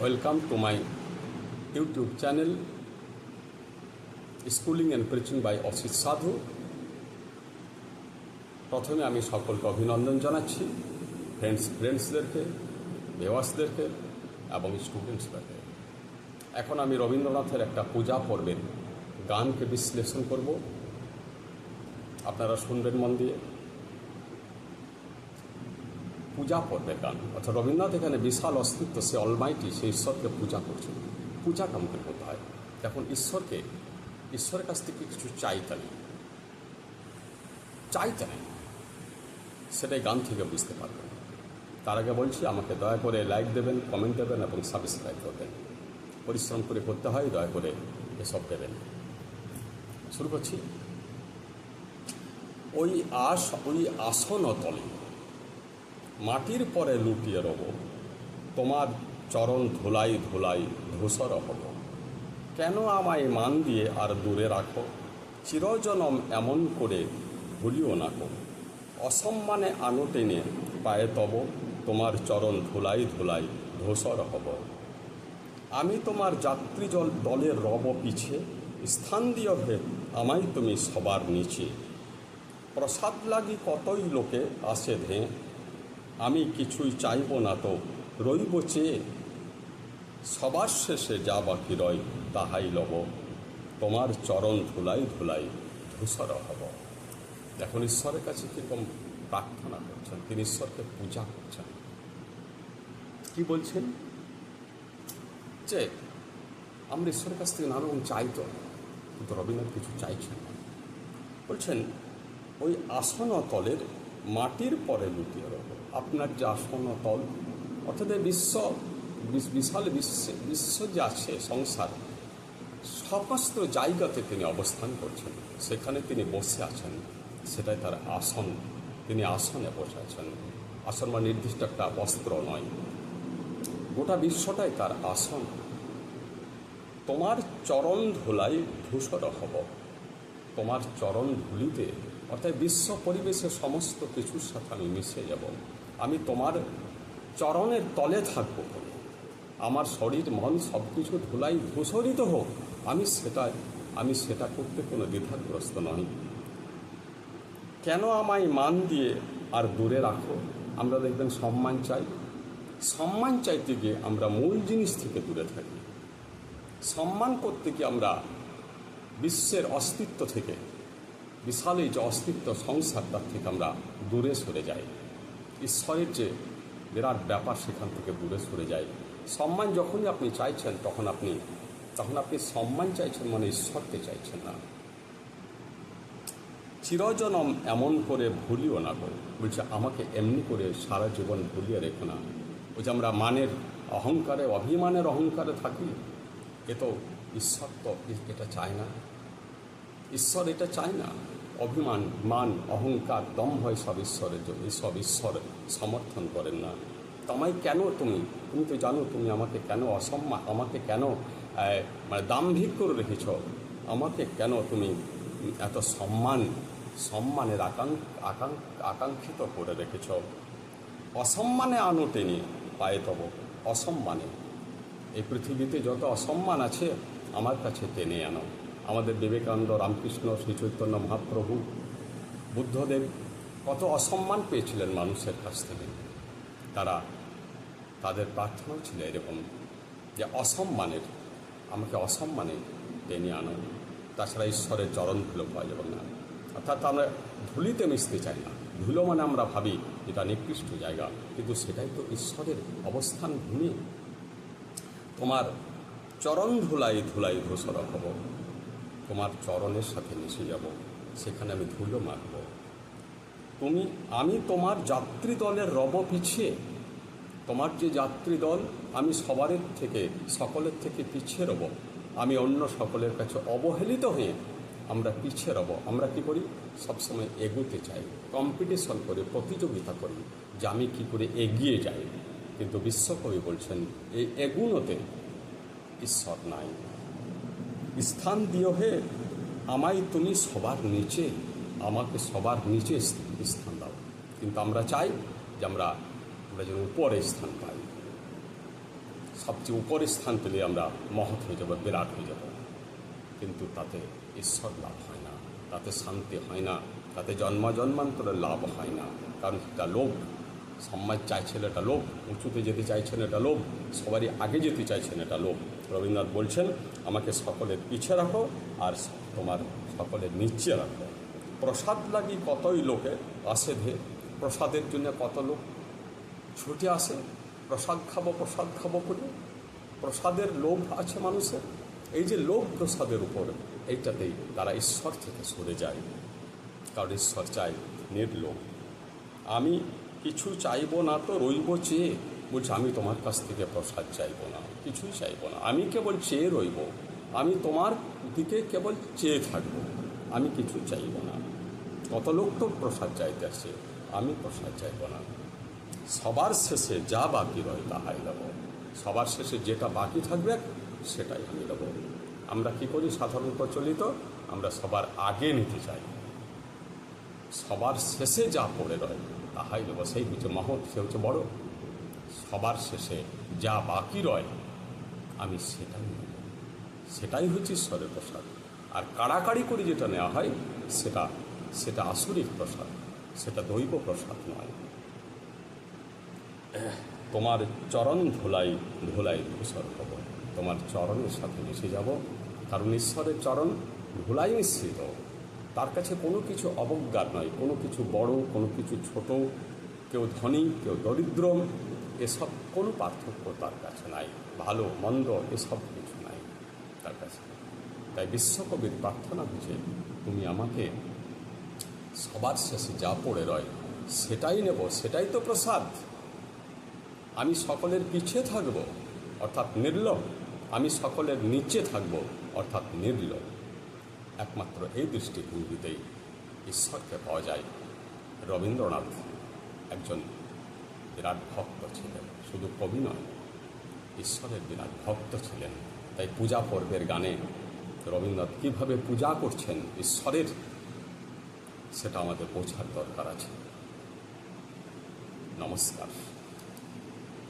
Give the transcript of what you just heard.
Welcome to my YouTube channel schooling and preaching by Asit Sadhu প্রথমে আমি সকলকে অভিনন্দন জানাচ্ছি ফ্রেন্ডস ফ্রেন্ডসদেরকে ভিওয়ার্সদেরকে এবং স্টুডেন্টসদেরকে এখন আমি রবীন্দ্রনাথের একটা পূজা পর্বের গানকে বিশ্লেষণ করব। আপনারা শুনবেন মন দিয়ে। পূজা পর্বের গান। অর্থাৎ রবীন্দ্রনাথ এখানে বিশাল অস্তিত্ব, সে অলমাইটি সে ঈশ্বরকে পূজা করছে পূজা কেমন করতে হয়। এখন ঈশ্বরকে, ঈশ্বরের কাছ থেকে কিছু চাইতে নেই। চাইতে নেই। সেটাই গান থেকে বুঝতে পারবেন তার আগে বলছি, আমাকে দয়া করে লাইক দেবেন কমেন্ট দেবেন এবং সাবস্ক্রাইব করবেন পরিশ্রম করে করতে হয়, দয়া করে এসব দেবেন। শুরু করছি। ওই আস, ওই আসন তলে মাটির পরে লুটিয়ে রব, তোমার চরণ ধুলাই ধুলাই ধূসর হব। কেন আমায় মান দিয়ে আর দূরে রাখো? চিরজনম এমন করে ভুলিও না কো। অসম্মানে আনো টেনে পায়ে তব, তোমার চরণ ধুলাই ধুলাই ধূসর হব। আমি তোমার যাত্রী জল দলের রব পিছে, স্থান দিও হে আমায় তুমি সবার নিচে। প্রসাদ লাগি কতই লোকে আসে ধে আমি কিছুই চাইব না তো। রইব চেয়ে সবার শেষে যা বাকি রয়, তাহাই লব। তোমার চরণ ধুলাই ধুলাই ধূসর হব। এখন ঈশ্বরের কাছে কীরকম প্রার্থনা করছেন। তিনি ঈশ্বরকে পূজা করছেন। কি বলছেন? যে, আমরা ঈশ্বরের কাছ থেকে নানা রকম চাইতো কিন্তু রবীন্দ্রনাথ কিছু চাইছেন বলছেন, ওই আসন তলের মাটির পরে লুটিয়ে রব আপনার যে আসন তল অর্থাৎ বিশ্ব বিশাল বিশ্বে, বিশ্ব যে আছে, সংসার, সমস্ত জায়গাতে তিনি অবস্থান করছেন। সেখানে তিনি বসে আছেন। সেটাই তার আসন। তিনি আসনে বসে আছেন। আসন মানে নির্দিষ্ট একটা বস্ত্র নয়। গোটা বিশ্বটাই তার আসন। তোমার চরণ ধুলাই ধূসর হব। তোমার চরণ ধুলিতে, অর্থাৎ বিশ্ব পরিবেশের সমস্ত কিছুর সাথে আমি মিশে যাব। আমি তোমার চরণের তলে থাকব আমার শরীর, মন সব কিছু ধুলাই ধূসরিত হোক, আমি সেটা আমি সেটা করতে কোনো দ্বিধাগ্রস্ত নই। কেন আমায় মান দিয়ে আর দূরে রাখো? আমরা দেখবেন সম্মান চাই। সম্মান চাইতে গিয়ে আমরা মূল জিনিস থেকে দূরে থাকি। সম্মান করতে গিয়ে আমরা বিশ্বের অস্তিত্ব থেকে, বিশাল এই যে অস্তিত্ব সংসার তার থেকে আমরা দূরে সরে যাই। ঈশ্বরের যে বিরাট ব্যাপার সেখান থেকে দূরে সরে যাই। সম্মান যখনই আপনি চাইছেন, তখন আপনি তখন আপনি সম্মান চাইছেন মানে ঈশ্বরকে চাইছেন না। চিরজনম এমন করে ভুলিও না গো। বলছে, আমাকে এমনি করে সারা জীবন ভুলিয়ে রেখো না। ওই যে আমরা মানের অহংকারে, অভিমানের অহংকারে থাকি, এ তো ঈশ্বর তো এটা চায় না। ঈশ্বর এটা চায় না। অভিমান, মান, অহংকার দম্ভ সব ঈশ্বরের জন্য। সব ঈশ্বর সমর্থন করেন না। তোমায় কেন তুমি? তুমি তো জানো তুমি আমাকে কেন অসম্মান, আমাকে কেন মানে দাম্ভিক করে রেখেছ? আমাকে কেন তুমি এত সম্মান, সম্মানের আকাঙ্ক আকাঙ্ক আকাঙ্ক্ষিত করে রেখেছ? অসম্মানে আনো টেনে পায়ে তব, অসম্মানে। এই পৃথিবীতে যত অসম্মান আছে আমার কাছে টেনে আনো। আমাদের বিবেকানন্দ রামকৃষ্ণ শ্রী চৈতন্য মহাপ্রভু বুদ্ধদেব কত অসম্মান পেয়েছিলেন মানুষের কাছ থেকে। তারা তাদের প্রার্থনাও ছিল এরকম যে অসম্মানের, আমাকে অসম্মানে টেনে আনো। তাছাড়া ঈশ্বরের চরণ ধুলো পাওয়া যাবে না। অর্থাৎ আমরা ধুলিতে মিশতে চাই না। ধুলো মানে আমরা ভাবি এটা নিকৃষ্ট জায়গা, কিন্তু সেটাই তো ঈশ্বরের অবস্থান ভূমি। তোমার চরণ ধুলাই ধুলাই ধূসর হব। তোমার চরণের সাথে মিশে যাব, সেখানে আমি ধুলো মাখব। তুমি, আমি তোমার যাত্রী দলের রব পিছিয়ে, তোমার যে যাত্রী দল আমি সবারের থেকে, সকলের থেকে পিছিয়ে রব, আমি অন্য সকলের কাছে অবহেলিত হয়ে আমরা পিছিয়ে রব। আমরা কি করি? সবসময় এগোতে চাই, কম্পিটিশন করে, প্রতিযোগিতা করি যে আমি কী করে এগিয়ে যাই। কিন্তু বিশ্বকবি বলছেন, এই এগুনোতে ঈশ্বর নাই। স্থান দিও হে, আমায় তুমি সবার নিচে, আমাকে সবার নিচে স্থান দাও। কিন্তু আমরা চাই যে আমরা আমরা যেন উপরে স্থান পাই। সবচেয়ে উপরে স্থান পেলে আমরা মহৎ হয়ে যাব, বিরাট হয়ে যাব। কিন্তু তাতে ঈশ্বর লাভ হয় না, তাতে শান্তি হয় না, তাতে জন্ম জন্মান্তরের লাভ হয় না। কারণ এটা লোভ। সম্মান চাইছেন এটা লোভ, উঁচুতে যেতে চাইছেন এটা লোভ, সবারই আগে যেতে চাইছেন এটা লোভ। রবীন্দ্রনাথ বলছেন, আমাকে সকলের পিছে রাখো আর তোমার সকলের নিচে রাখো। প্রসাদ লাগি কতই লোকে আসে ধে, প্রসাদের জন্য কত লোক ছুটে আসে। প্রসাদ খাব প্রসাদ খাব করে। প্রসাদের লোভ আছে মানুষের। এই যে লোভ প্রসাদের উপর, এইটাতেই তারা ঈশ্বর থেকে সরে যায়। কারণ ঈশ্বর চায় নির্লোভ। আমি কিছু চাইব না তো রইব চেয়ে। বলছে, আমি তোমার কাছ থেকে প্রসাদ চাইব না, কিছুই চাইব না। আমি কেবল চেয়ে রইব। আমি তোমার দিকে কেবল চেয়ে থাকব। আমি কিছু চাইব না। কত লোক তো প্রসাদ চাইতে আসছে আমি প্রসাদ চাইব না। সবার শেষে যা বাকি রয় তাহাই দেব সবার শেষে যেটা বাকি থাকবে, সেটাই আমি দেব আমরা কি করি সাধারণ প্রচলিত? আমরা সবার আগে নিতে চাই। সবার শেষে যা পড়ে রয়, তাহাই দেবো সেই হচ্ছে মহৎ, সে হচ্ছে বড়। সবার শেষে যা বাকি রয়, আমি সেটাই নেব। সেটাই হচ্ছে ঈশ্বরের প্রসাদ আর কাড়াকাড়ি করে যেটা নেওয়া হয়, সেটা সেটা আসুরিক প্রসাদ, সেটা দৈব প্রসাদ নয়। তোমার চরণ ধুলাই ধুলাই ধূসর হব। তোমার চরণের সাথে মিশে যাব। কারণ ঈশ্বরের চরণ ধুলাই মিশ্রিত। তার কাছে কোনো কিছু অবজ্ঞার নয়। কোনো কিছু বড়, কোনো কিছু ছোট, কেউ ধনী, কেউ দরিদ্র এসব কোনো পার্থক্য তার কাছে নাই। ভালো, মন্দ এসব কিছু নাই তার কাছে। তাই বিশ্বকবির প্রার্থনা হচ্ছে, তুমি আমাকে সবার শেষে যা পড়ে রয়, সেটাই নেব, সেটাই তো প্রসাদ। আমি সকলের পিছিয়ে থাকব, অর্থাৎ নির্লোভ আমি সকলের নিচে থাকব, অর্থাৎ নির্লোভ একমাত্র এই দৃষ্টিভঙ্গিতেই ঈশ্বরকে পাওয়া যায় রবীন্দ্রনাথ, একজন বিরাট ভক্ত ছিলেন। শুধু কবি নয়, ঈশ্বরের বিরাট ভক্ত ছিলেন। তাই পূজা পর্বের গানে রবীন্দ্রনাথ কীভাবে পূজা করছেন ঈশ্বরের, সেটা আমাদের বোঝার দরকার আছে। নমস্কার।